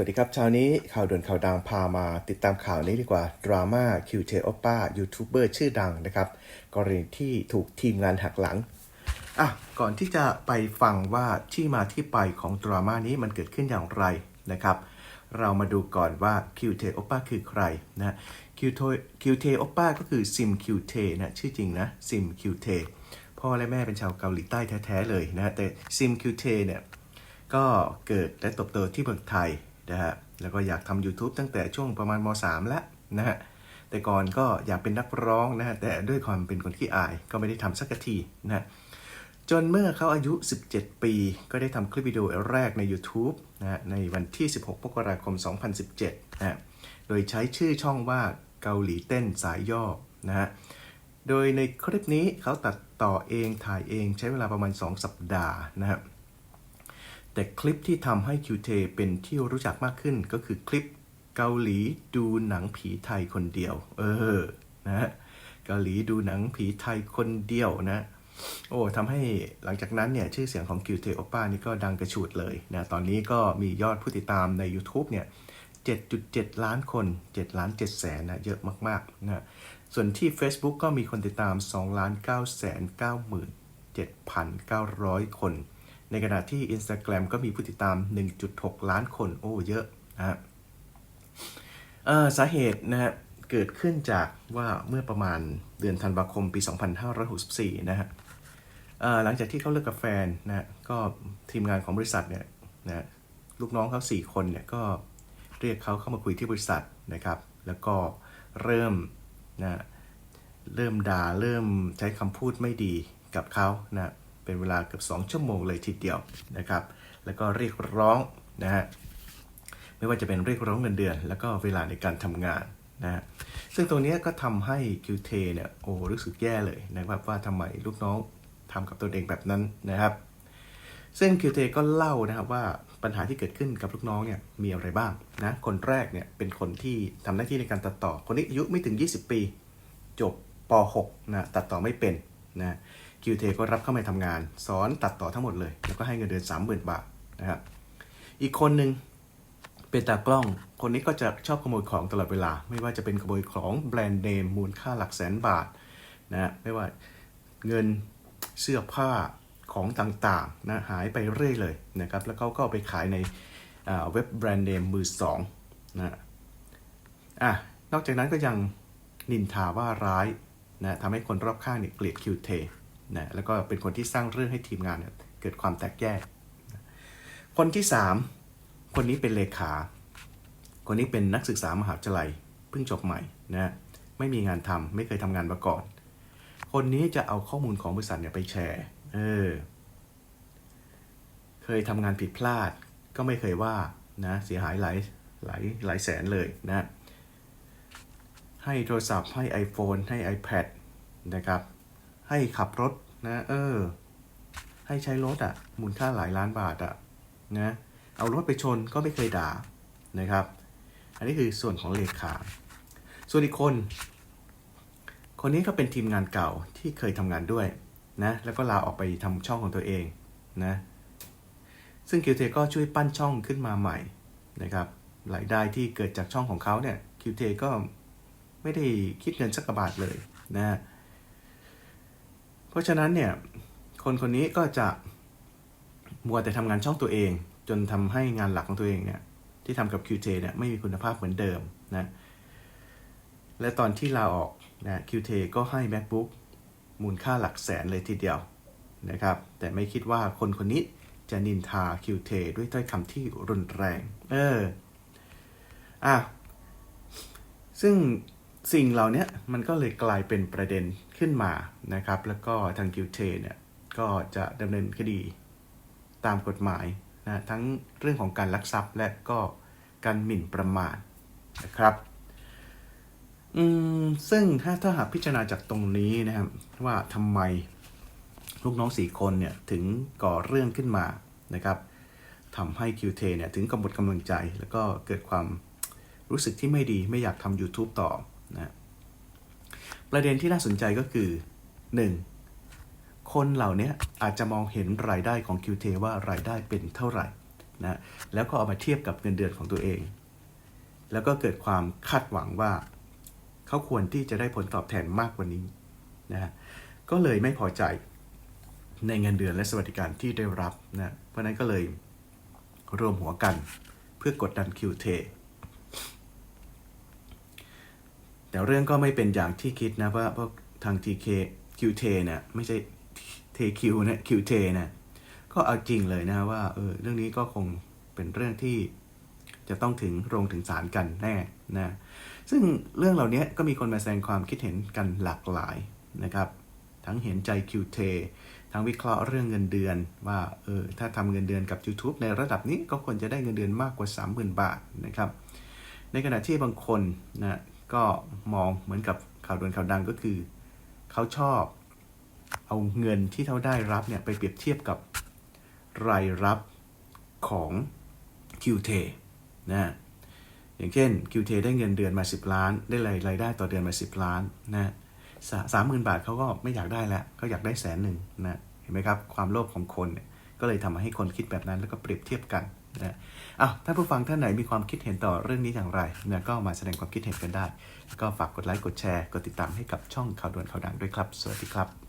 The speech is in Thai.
สวัสดีครับเช้านี้ข่าวด่วนข่าวดังพามาติดตามข่าวนี้ดีกว่า ดราม่าคิวเทโอป้ายูทูบเบอร์ชื่อดังนะครับกรณีที่ถูกทีมงานหักหลังอะก่อนที่จะไปฟังว่าที่มาที่ไปของดราม่านี้มันเกิดขึ้นอย่างไรนะครับ เรามาดูก่อนว่าคิวเทโอป้าคือใครนะคิวคิวเทโอป้าก็คือซิมคิวเทนะชื่อจริงนะซิมคิวเทพ่อและแม่เป็นชาวเกาหลีใต้แท้ๆเลยนะแต่ซิมคิวเทเนี่ยก็เกิดและเติบโตที่เมืองไทย นะฮะแล้วก็อยากทำ YouTube ตั้งแต่ช่วงประมาณม .3 แล้วนะฮะแต่ก่อนก็อยากเป็นนักร้องนะฮะแต่ด้วยความเป็นคนขี้อายก็ไม่ได้ทำสักทีนะฮะจนเมื่อเขาอายุ 17 ปี ก็ได้ทำคลิปวิดีโอแรกใน YouTube นะฮะในวันที่ 16มกราคม 2017นะฮะโดยใช้ชื่อช่องว่าเกาหลีเต้นสายย่อนะฮะโดยในคลิปนี้เขาตัดต่อเองถ่ายเองใช้เวลาประมาณ 2 สัปดาห์นะฮะ แต่คลิปที่ทำให้คิวเทเป็นที่รู้จักมากขึ้นก็คือคลิปเกาหลีดูหนังผีไทยคนเดียว เออนะฮะเกาหลีดูหนังผีไทยคนเดียวนะ โอ้ทำให้หลังจากนั้นเนี่ยชื่อเสียงของคิวเทโอป้านี่ก็ดังกระฉูดเลยนะตอนนี้ก็มียอดผู้ติดตามใน YouTube เนี่ย7.7 ล้านคน 7 ล้าน7แสนนะ เยอะมากๆนะ ส่วนที่ Facebook ก็มีคนติดตาม 2 ล้าน9แสน97,900 คน ในขณะที่ Instagram ก็มีผู้ติดตาม 1.6 ล้านคน โอ้ เยอะนะฮะสาเหตุนะฮะ เกิดขึ้นจากว่าเมื่อประมาณเดือนธันวาคมปี 2564 นะฮะเอ่อหลังจากที่เขาเลิกกับแฟนนะฮะก็ทีมงานของบริษัทเนี่ยนะฮะลูกน้องเขา4 คนเนี่ยก็เรียกเขาเข้ามาคุยที่บริษัทนะครับ แล้วก็เริ่มนะฮะเริ่มด่าเริ่มใช้คำพูดไม่ดีกับเขานะ เป็นเวลาเกือบ 2 ชั่วโมงเลยทีเดียวนะครับ แล้วก็เรียกร้องนะฮะไม่ว่าจะเป็นเรียกร้องเงินเดือน แล้วก็เวลาในการทำงานนะฮะซึ่งตรงนี้ก็ทำให้คิวเทเนี่ยโอ้รู้สึกแย่เลยนะครับว่าทำไมลูกน้องทำกับตัวเองแบบนั้นนะครับ ซึ่งคิวเทก็เล่านะครับว่าปัญหาที่เกิดขึ้นกับลูกน้องเนี่ยมีอะไรบ้างนะคนแรกเนี่ยเป็นคนที่ทำหน้าที่ในการตัดต่อ คนนี้อายุไม่ถึง 20 ปี จบป .6 นะตัดต่อไม่เป็นนะ คิวเทก็รับเข้ามาทำงาน สอนตัดต่อทั้งหมดเลย แล้วก็ให้เงินเดือน 30,000 บาทนะครับ อีกคนหนึ่งเป็นตากล้อง คนนี้ก็จะชอบขโมยของตลอดเวลา ไม่ว่าจะเป็นขโมยของแบรนด์เนมมูลค่าหลักแสนบาทนะไม่ว่าเงินเสื้อผ้าของต่างๆนะหายไปเรื่อยเลยนะครับ แล้วเขาก็ไปขายในเว็บแบรนด์เนมมือสองนะอะนอกจากนั้นก็ยังนินทาว่าร้ายนะทำให้คนรอบข้างเนี่ยเกลียดคิวเท นะแล้วก็เป็นคนที่สร้างเรื่องให้ทีมงานเนี่ยเกิดความแตกแยก คนที่ 3 คนนี้เป็นเลขา คนนี้เป็นนักศึกษามหาวิทยาลัยเพิ่งจบใหม่นะไม่มีงานทำไม่เคยทำงานมาก่อน คนนี้จะเอาข้อมูลของบริษัทเนี่ยไปแชร์เออเคยทำงานผิดพลาดก็ไม่เคยว่านะเสียหายหลายหลายหลายแสนเลยนะให้โทรศัพท์ให้ iPhone ให้ iPad นะครับ ให้ขับรถนะ เออ ให้ใช้รถอะ่ะ มูลค่าหลายล้านบาทอะ่ะนะเอารถไปชนก็ไม่เคยด่านะครับ อันนี้คือส่วนของเลขา ส่วนอีกคน คนนี้ก็เป็นทีมงานเก่าที่เคยทำงานด้วยนะแล้วก็ลาออกไปทำช่องของตัวเองนะซึ่งคิวเทก็ช่วยปั้นช่องขึ้นมาใหม่นะครับรายได้ที่เกิดจากช่องของเขาเนี่ยคิวเทก็ไม่ได้คิดเงินสักบาทเลยนะ เพราะฉะนั้นเนี่ยคนคนนี้ก็จะมัวแต่ทำงานช่องตัวเอง จนทำให้งานหลักของตัวเองเนี่ยที่ทำกับ QT เนี่ยไม่มีคุณภาพเหมือนเดิมนะและตอนที่ลาออกนะ QT ก็ให้ MacBook มูลค่าหลักแสนเลยทีเดียวนะครับ แต่ไม่คิดว่าคนคนนี้จะนินทา QT ด้วยถ้อยคำที่รุนแรง เออ อะ ซึ่ง สิ่งเหล่านี้มันก็เลยกลายเป็นประเด็นขึ้นมานะครับ แล้วก็ทางกิวเทเนี่ยก็จะดำเนินคดีตามกฎหมายนะทั้งเรื่องของการลักทรัพย์และก็การหมิ่นประมาทนะครับอืมซึ่งถ้าถ้าหากพิจารณาจากตรงนี้นะครับว่าทำไมลูกน้องสี่คนเนี่ยถึงก่อเรื่องขึ้นมานะครับทำให้คิวเทเนี่ยถึงกำหมดกำลังใจ แล้วก็เกิดความรู้สึกที่ไม่ดีไม่อยากทำ YouTube ต่อ นะประเด็นที่น่าสนใจก็คือ 1. คนเหล่านี้อาจจะมองเห็นรายได้ของ QT ว่ารายได้เป็นเท่าไหร่นะแล้วก็เอามาเทียบกับเงินเดือนของตัวเอง แล้วก็เกิดความคาดหวังว่า เขาควรที่จะได้ผลตอบแทนมากกว่านี้นะก็เลยไม่พอใจในเงินเดือนและสวัสดิการที่ได้รับนะเพราะนั้นก็เลยรวมหัวกันเพื่อกดดันคิวเท แต่เรื่องก็ไม่เป็นอย่างที่คิดนะเพราะเพราะทาง TK QT เนี่ยไม่ใช่ TQ นะ QT นะก็เอาจริงเลยนะว่าเออเรื่องนี้ก็คงเป็นเรื่องที่จะต้องถึงโรงถึงศาลกันแน่นะซึ่งเรื่องเหล่านี้ก็มีคนมาแสดงความคิดเห็นกันหลากหลายนะครับ ทั้งเห็นใจ QT ทั้งวิเคราะห์เรื่องเงินเดือนว่าเออถ้าทำเงินเดือนกับ YouTube ในระดับนี้ก็ควรจะได้เงินเดือนมากกว่า 30,000 บาทนะครับ ในขณะที่บางคนนะ ก็มองเหมือนกับข่าวด่วนข่าวดังก็คือ เขาชอบเอาเงินที่เขาได้รับเนี่ยไปเปรียบเทียบกับรายรับของ QT นะอย่างเช่น QT ได้เงินเดือนมา 10 ล้าน ได้รายรายได้ต่อเดือนมา 10 ล้านนะสามหมื่นบาทเขาก็ไม่อยากได้แล้วเขาอยากได้แสนหนึ่งนะเห็นไหมครับ ความโลภของคนก็เลยทำให้คนคิดแบบนั้นแล้วก็เปรียบเทียบกัน นะอ้าวท่านผู้ฟังท่านไหนมีความคิดเห็นต่อเรื่องนี้อย่างไรนะก็มาแสดงความคิดเห็นกันได้ แล้วก็ฝากกดไลค์กดแชร์ กดติดตามให้กับช่องข่าวด่วนข่าวดังด้วยครับ สวัสดีครับ